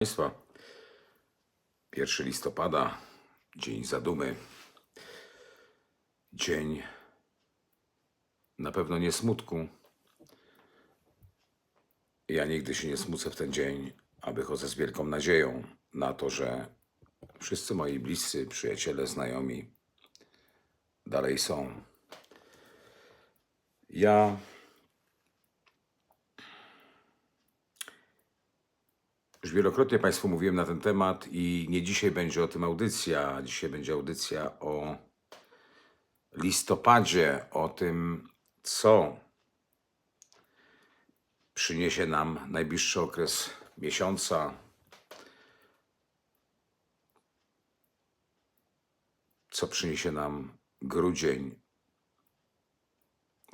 Państwa, 1 listopada, dzień zadumy, dzień na pewno nie smutku. Ja nigdy się nie smucę w ten dzień, a wychodzę z wielką nadzieją na to, że wszyscy moi bliscy, przyjaciele, znajomi dalej są. Ja Już wielokrotnie Państwu mówiłem na ten temat i nie dzisiaj będzie o tym audycja. Dzisiaj będzie audycja o listopadzie, o tym, co przyniesie nam najbliższy okres miesiąca. Co przyniesie nam grudzień?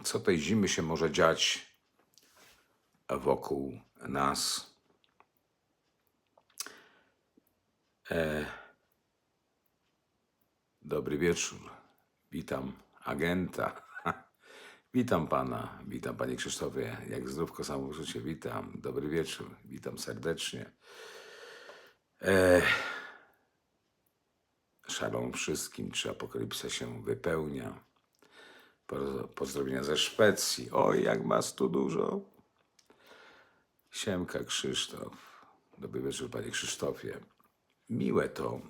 Co tej zimy się może dziać wokół nas? Dobry wieczór. Witam agenta. Witam pana. Witam panie Krzysztofie. Jak zdrówko samopoczucie. Witam. Dobry wieczór. Witam serdecznie. E... Wszystkim. Czy apokalipsa się wypełnia? Po- Pozdrowienia ze Szwecji. Oj, jak was tu dużo. Siemka Krzysztof. Dobry wieczór panie Krzysztofie. Miłe to.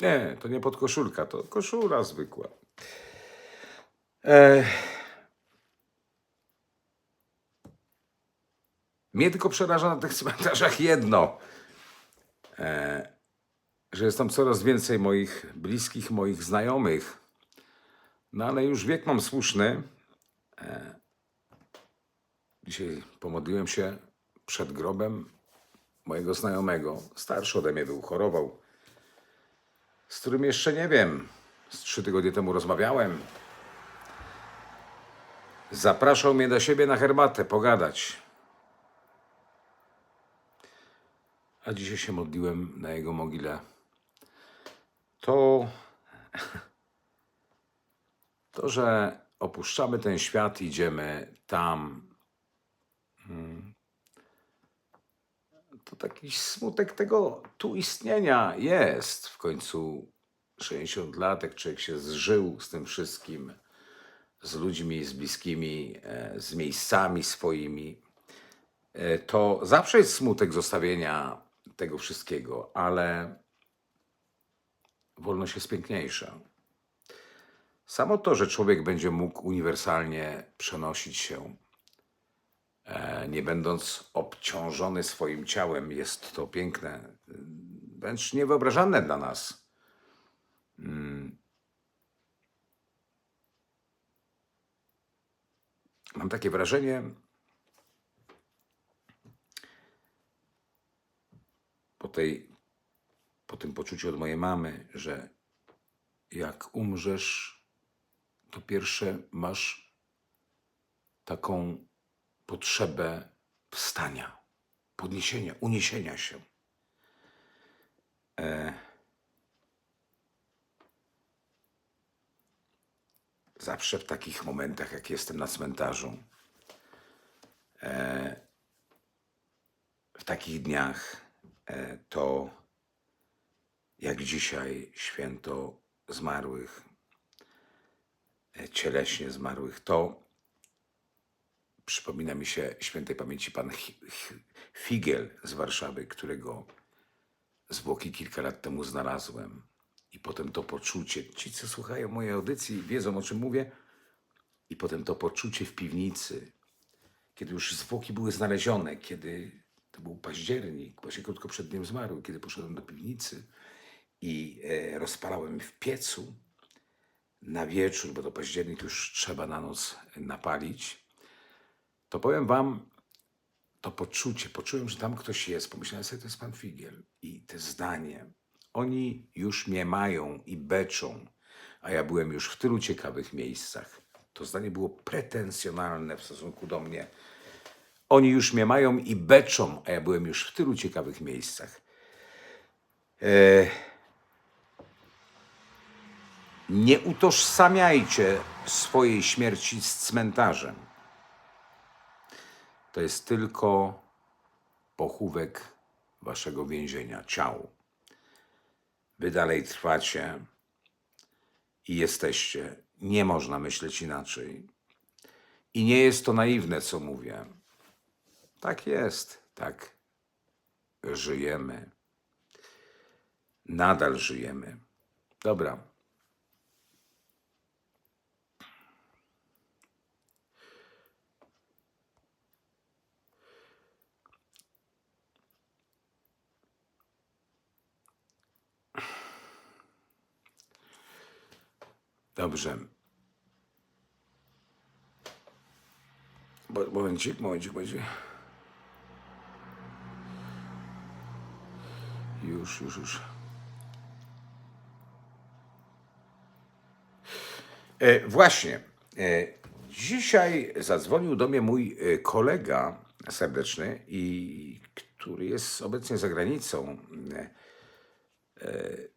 Nie, to nie podkoszulka, to koszula zwykła. E... Mnie tylko przeraża na tych cmentarzach jedno, e... że jest tam coraz więcej moich bliskich, moich znajomych. No ale już wiek mam słuszny. E... Dzisiaj pomodliłem się przed grobem mojego znajomego. Starszy ode mnie był, chorował z którym jeszcze nie wiem. Z trzy tygodnie temu rozmawiałem. Zapraszał mnie do siebie na herbatę, pogadać. A dzisiaj się modliłem na jego mogile. To. To, że opuszczamy ten świat, idziemy tam. To taki smutek tego tu istnienia jest. W końcu 60 lat, jak człowiek się zżył z tym wszystkim, z ludźmi, z bliskimi, e, z miejscami swoimi, e, to zawsze jest smutek zostawienia tego wszystkiego, ale wolność jest piękniejsza. Samo to, że człowiek będzie mógł uniwersalnie przenosić się, nie będąc obciążony swoim ciałem, jest to piękne, wręcz niewyobrażalne dla nas. Mam takie wrażenie, po, tej, po tym poczuciu od mojej mamy, że jak umrzesz, to pierwsze masz taką potrzebę wstania, podniesienia, uniesienia się. E, zawsze w takich momentach, jak jestem na cmentarzu, e, w takich dniach, e, to jak dzisiaj święto zmarłych, e, cieleśnie zmarłych, to przypomina mi się świętej pamięci pan Figiel z Warszawy, którego zwłoki kilka lat temu znalazłem. I potem to poczucie, ci co słuchają mojej audycji wiedzą o czym mówię, i potem to poczucie w piwnicy, kiedy już zwłoki były znalezione, kiedy to był październik, właśnie krótko przed dniem zmarł, kiedy poszedłem do piwnicy i e, rozpalałem w piecu. Na wieczór, bo to październik już trzeba na noc napalić, to powiem wam, to poczucie, poczułem, że tam ktoś jest, pomyślałem sobie, to jest pan Figiel. I te zdanie, oni już mnie mają i beczą, a ja byłem już w tylu ciekawych miejscach. To zdanie było pretensjonalne w stosunku do mnie. Oni już mnie mają i beczą, a ja byłem już w tylu ciekawych miejscach. E... Nie utożsamiajcie swojej śmierci z cmentarzem. To jest tylko pochówek waszego więzienia, ciał. Wy dalej trwacie i jesteście. Nie można myśleć inaczej. I nie jest to naiwne, co mówię. Tak jest, tak żyjemy. Nadal żyjemy. Dobra. Dobrze. Bo- Momencik, momencik, momencik. Już, już, już. E, właśnie. E, dzisiaj zadzwonił do mnie mój e, kolega serdeczny, i który jest obecnie za granicą. E,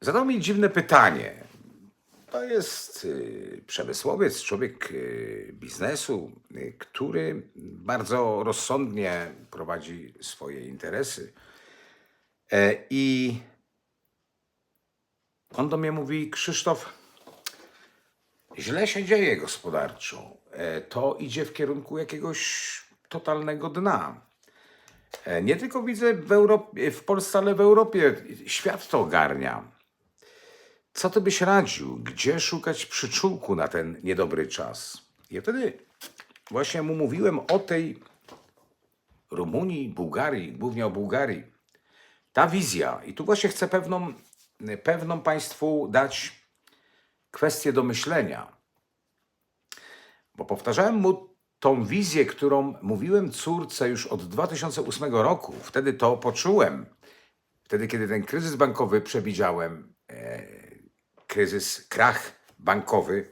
zadał mi dziwne pytanie. To jest y, przemysłowiec, człowiek y, biznesu, y, który bardzo rozsądnie prowadzi swoje interesy. E, I on do mnie mówi: Krzysztof, źle się dzieje gospodarczo. E, To idzie w kierunku jakiegoś totalnego dna. E, Nie tylko widzę w, Europie, w Polsce, ale w Europie. Świat to ogarnia. Co ty byś radził? Gdzie szukać przyczółku na ten niedobry czas? I wtedy właśnie mu mówiłem o tej Rumunii, Bułgarii, głównie o Bułgarii. Ta wizja, i tu właśnie chcę pewną, pewną Państwu dać kwestię do myślenia. Bo powtarzałem mu tą wizję, którą mówiłem córce już od 2008 roku. Wtedy to poczułem. Wtedy, kiedy ten kryzys bankowy przewidziałem, e, kryzys, krach bankowy.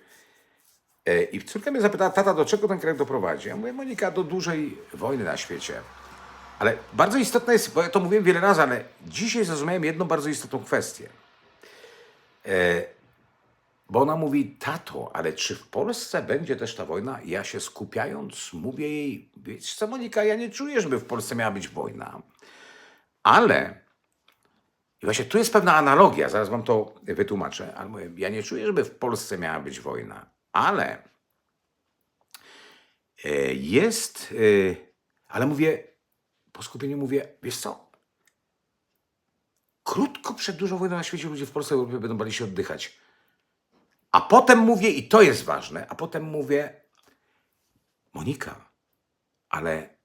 E, I córka mnie zapytała, tata, do czego ten krach doprowadzi? Ja mówię, Monika, do dużej wojny na świecie. Ale bardzo istotne jest, bo ja to mówiłem wiele razy, ale dzisiaj zrozumiałem jedną bardzo istotną kwestię. E, bo ona mówi, tato, ale czy w Polsce będzie też ta wojna? Ja się skupiając, mówię jej, wiesz co Monika, ja nie czuję, żeby w Polsce miała być wojna. Ale, i właśnie tu jest pewna analogia, zaraz wam to wytłumaczę, ale ja nie czuję, żeby w Polsce miała być wojna, ale e, jest, e, ale mówię, po skupieniu mówię, wiesz co, krótko przed dużą wojną na świecie ludzie w Polsce i Europie będą bali się oddychać. A potem mówię, i to jest ważne, a potem mówię, Monika, ale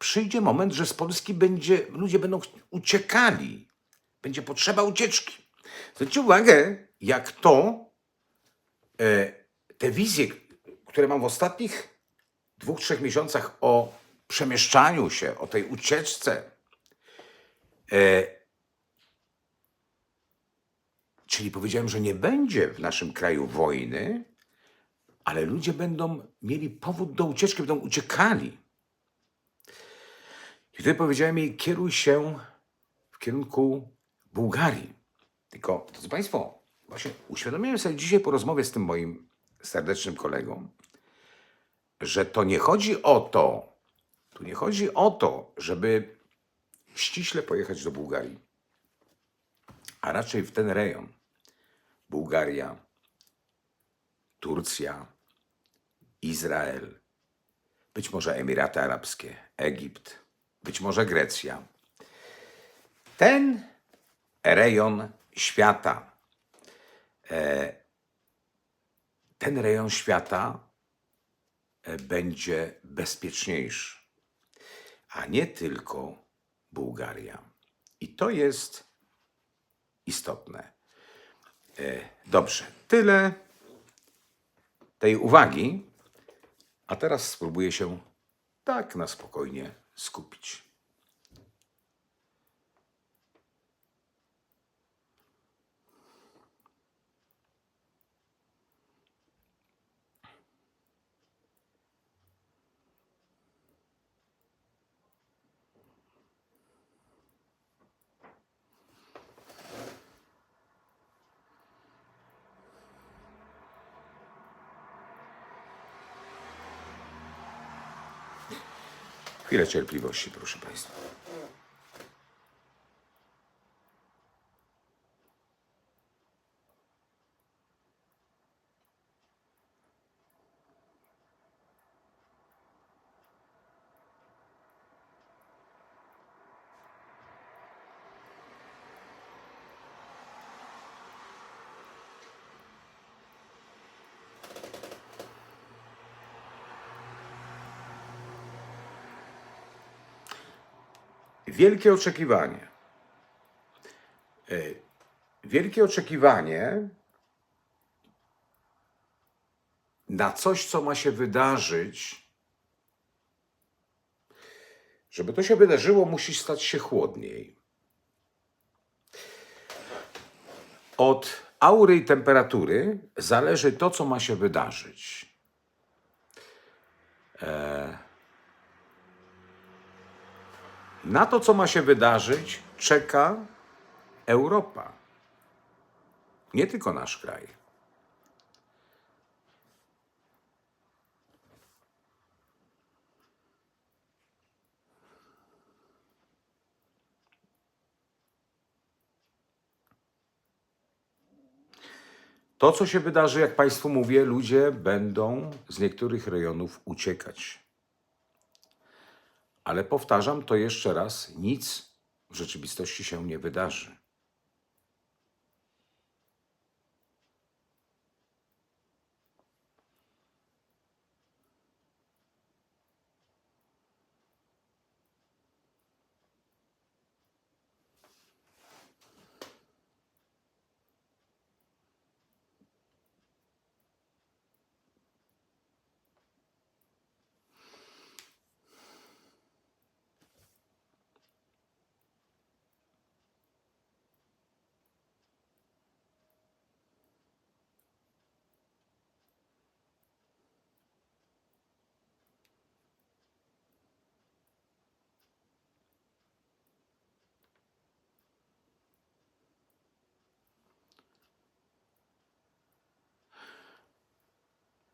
przyjdzie moment, że z Polski będzie, ludzie będą uciekali. Będzie potrzeba ucieczki. Zwróćcie uwagę, jak to, e, te wizje, które mam w ostatnich dwóch, trzech miesiącach o przemieszczaniu się, o tej ucieczce, e, Czyli powiedziałem, że nie będzie w naszym kraju wojny, ale ludzie będą mieli powód do ucieczki, będą uciekali. I wtedy powiedziałem jej, kieruj się w kierunku Bułgarii. Tylko, drodzy Państwo, właśnie uświadomiłem sobie dzisiaj po rozmowie z tym moim serdecznym kolegą, że to nie chodzi o to, tu nie chodzi o to, żeby ściśle pojechać do Bułgarii, a raczej w ten rejon. Bułgaria, Turcja, Izrael, być może Emiraty Arabskie, Egipt, być może Grecja. Ten rejon świata, e, ten rejon świata e, będzie bezpieczniejszy, a nie tylko Bułgaria. I to jest istotne. E, Dobrze, tyle tej uwagi. A teraz spróbuję się tak na spokojnie skupić. Chwilę cierpliwości, proszę Państwa. Wielkie oczekiwanie. E, Wielkie oczekiwanie na coś, co ma się wydarzyć. Żeby to się wydarzyło, musi stać się chłodniej. Od aury i temperatury zależy to, co ma się wydarzyć. Na to, co ma się wydarzyć, czeka Europa. Nie tylko nasz kraj. To, co się wydarzy, jak Państwu mówię, ludzie będą z niektórych rejonów uciekać. Ale powtarzam to jeszcze raz: nic w rzeczywistości się nie wydarzy.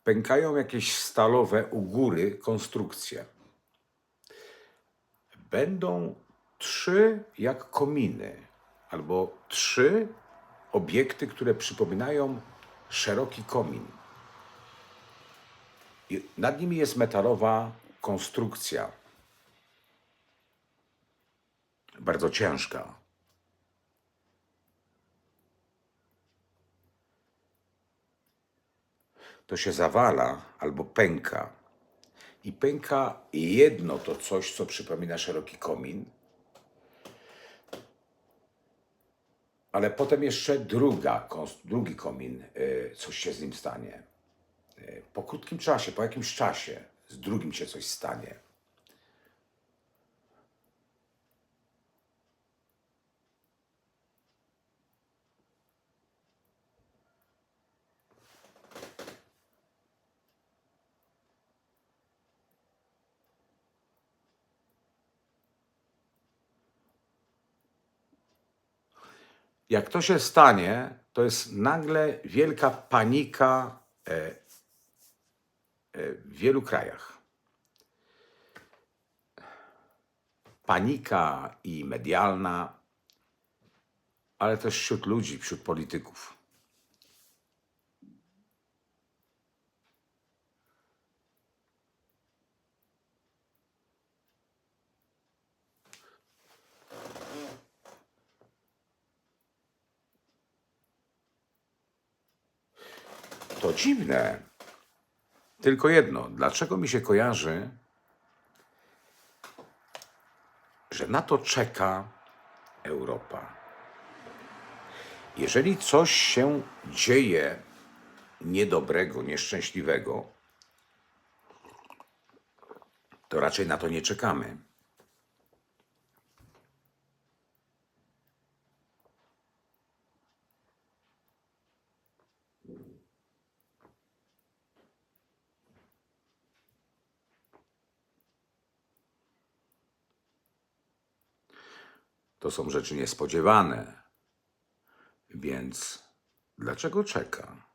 Pękają jakieś stalowe u góry konstrukcje. Będą trzy jak kominy, albo trzy obiekty, które przypominają szeroki komin. I nad nimi jest metalowa konstrukcja. Bardzo ciężka. To się zawala albo pęka. I pęka jedno to coś, co przypomina szeroki komin, ale potem jeszcze druga, drugi komin, y, coś się z nim stanie. Y, Po krótkim czasie, po jakimś czasie, z drugim się coś stanie. Jak to się stanie, to jest nagle wielka panika e, e, w wielu krajach. Panika i medialna, ale też wśród ludzi, wśród polityków. To dziwne. Tylko jedno, dlaczego mi się kojarzy, że na to czeka Europa? Jeżeli coś się dzieje niedobrego, nieszczęśliwego, to raczej na to nie czekamy. To są rzeczy niespodziewane. Więc dlaczego czeka?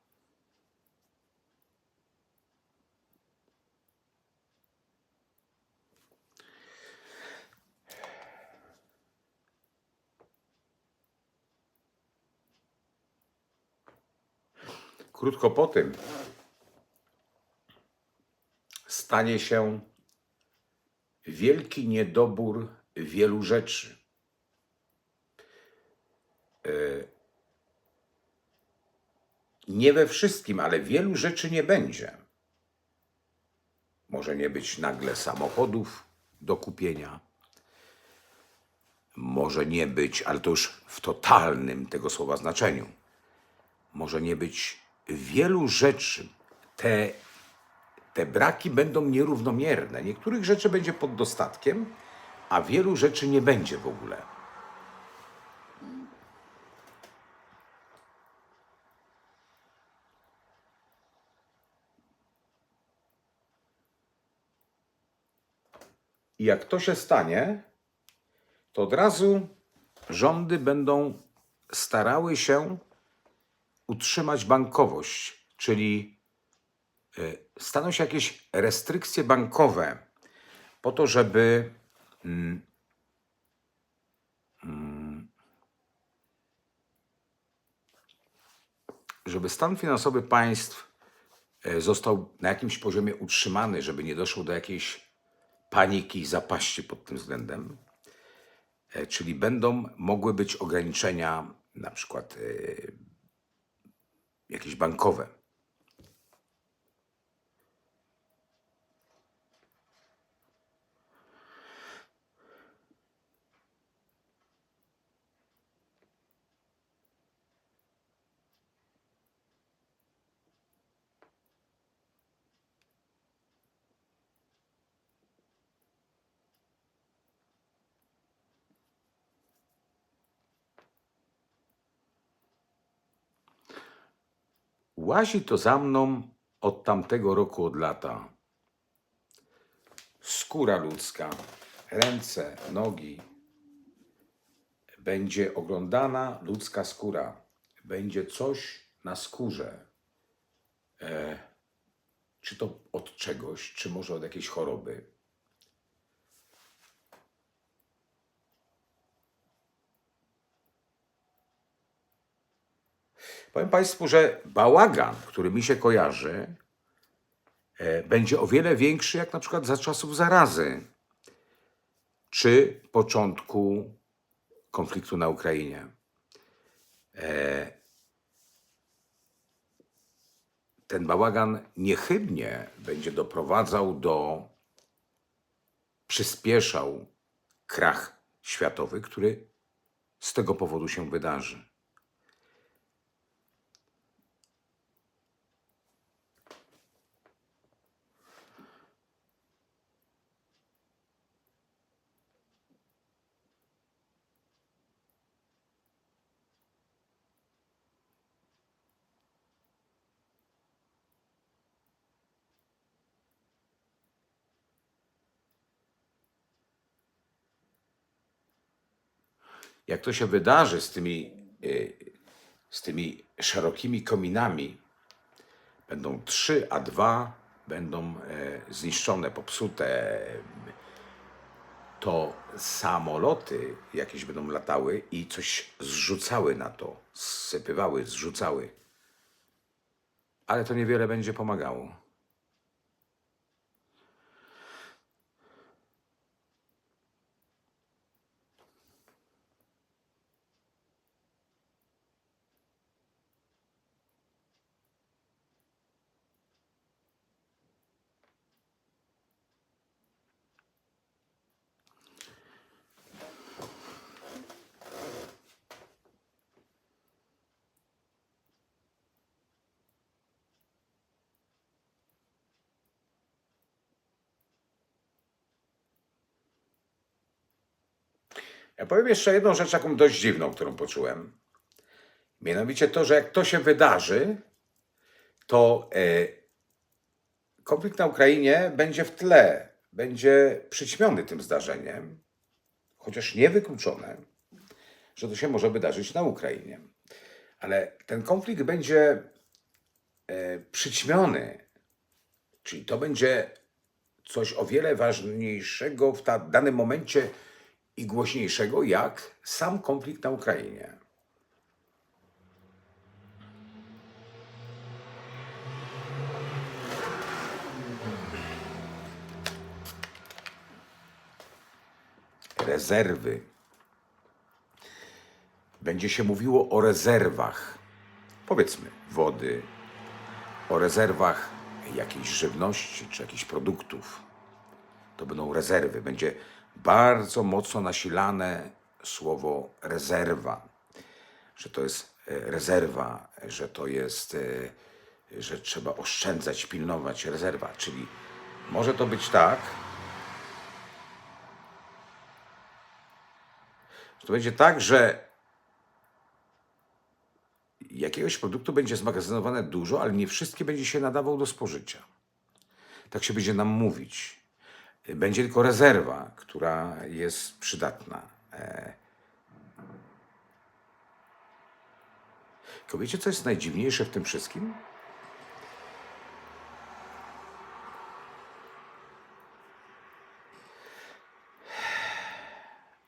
Krótko po tym stanie się wielki niedobór wielu rzeczy. E, Nie we wszystkim, ale wielu rzeczy nie będzie. Może nie być nagle samochodów do kupienia. Może nie być, ale to już w totalnym tego słowa znaczeniu. Może nie być wielu rzeczy. Te, te braki będą nierównomierne. Niektórych rzeczy będzie pod dostatkiem, a wielu rzeczy nie będzie w ogóle. I jak to się stanie, to od razu rządy będą starały się utrzymać bankowość, czyli y, staną się jakieś restrykcje bankowe po to, żeby mm, mm, żeby stan finansowy państw e, został na jakimś poziomie utrzymany, żeby nie doszło do jakiejś paniki i zapaści pod tym względem. E, Czyli będą mogły być ograniczenia, na przykład e, jakieś bankowe. Łazi to za mną od tamtego roku, od lata. Skóra ludzka, ręce, nogi. Będzie oglądana ludzka skóra. Będzie coś na skórze. E, czy to od czegoś, czy może od jakiejś choroby. Powiem Państwu, że bałagan, który mi się kojarzy, e, będzie o wiele większy, jak na przykład za czasów zarazy, czy początku konfliktu na Ukrainie. E, Ten bałagan niechybnie będzie doprowadzał do, przyspieszał krach światowy, który z tego powodu się wydarzy. Jak to się wydarzy z tymi, y, z tymi szerokimi kominami, będą trzy, a dwa będą e, zniszczone, popsute, to samoloty jakieś będą latały i coś zrzucały na to, zsypywały, zrzucały. Ale to niewiele będzie pomagało. Ja powiem jeszcze jedną rzecz, taką dość dziwną, którą poczułem. Mianowicie to, że jak to się wydarzy, to e, konflikt na Ukrainie będzie w tle, będzie przyćmiony tym zdarzeniem, chociaż niewykluczone, że to się może wydarzyć na Ukrainie. Ale ten konflikt będzie e, przyćmiony, czyli to będzie coś o wiele ważniejszego w danym momencie i głośniejszego jak sam konflikt na Ukrainie. Rezerwy. Będzie się mówiło o rezerwach, powiedzmy, wody, o rezerwach jakiejś żywności czy jakichś produktów. To będą rezerwy, będzie bardzo mocno nasilane słowo rezerwa, że to jest e, rezerwa, że to jest, e, że trzeba oszczędzać, pilnować rezerwa. Czyli może to być tak, że to będzie tak, że jakiegoś produktu będzie zmagazynowane dużo, ale nie wszystkie będzie się nadawał do spożycia. Tak się będzie nam mówić. Będzie tylko rezerwa, która jest przydatna. E, Tylko wiecie, co jest najdziwniejsze w tym wszystkim?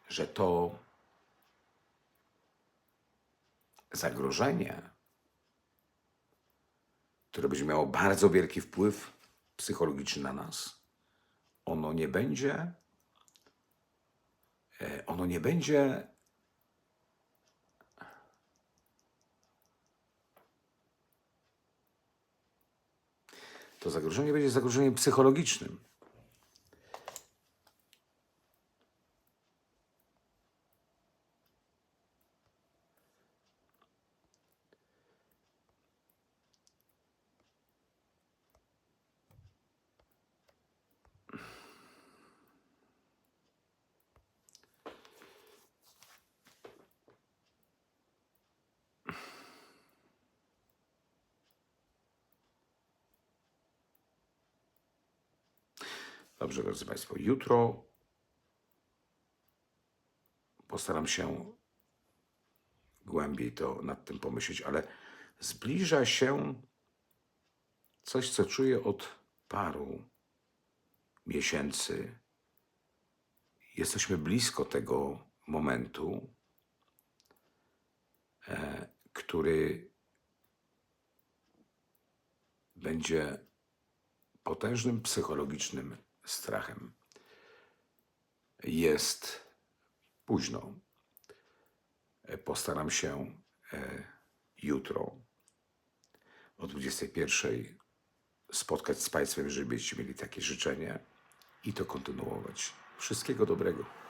Że to zagrożenie, które będzie miało bardzo wielki wpływ psychologiczny na nas, ono nie będzie, e, ono nie będzie to zagrożenie będzie zagrożeniem psychologicznym. Dobrze, drodzy Państwo, jutro postaram się głębiej to nad tym pomyśleć, ale zbliża się coś, co czuję od paru miesięcy. Jesteśmy blisko tego momentu, e, który będzie potężnym psychologicznym strachem. Jest późno. E, Postaram się e, jutro o 21 spotkać z Państwem, będziecie mieli takie życzenie i to kontynuować. Wszystkiego dobrego.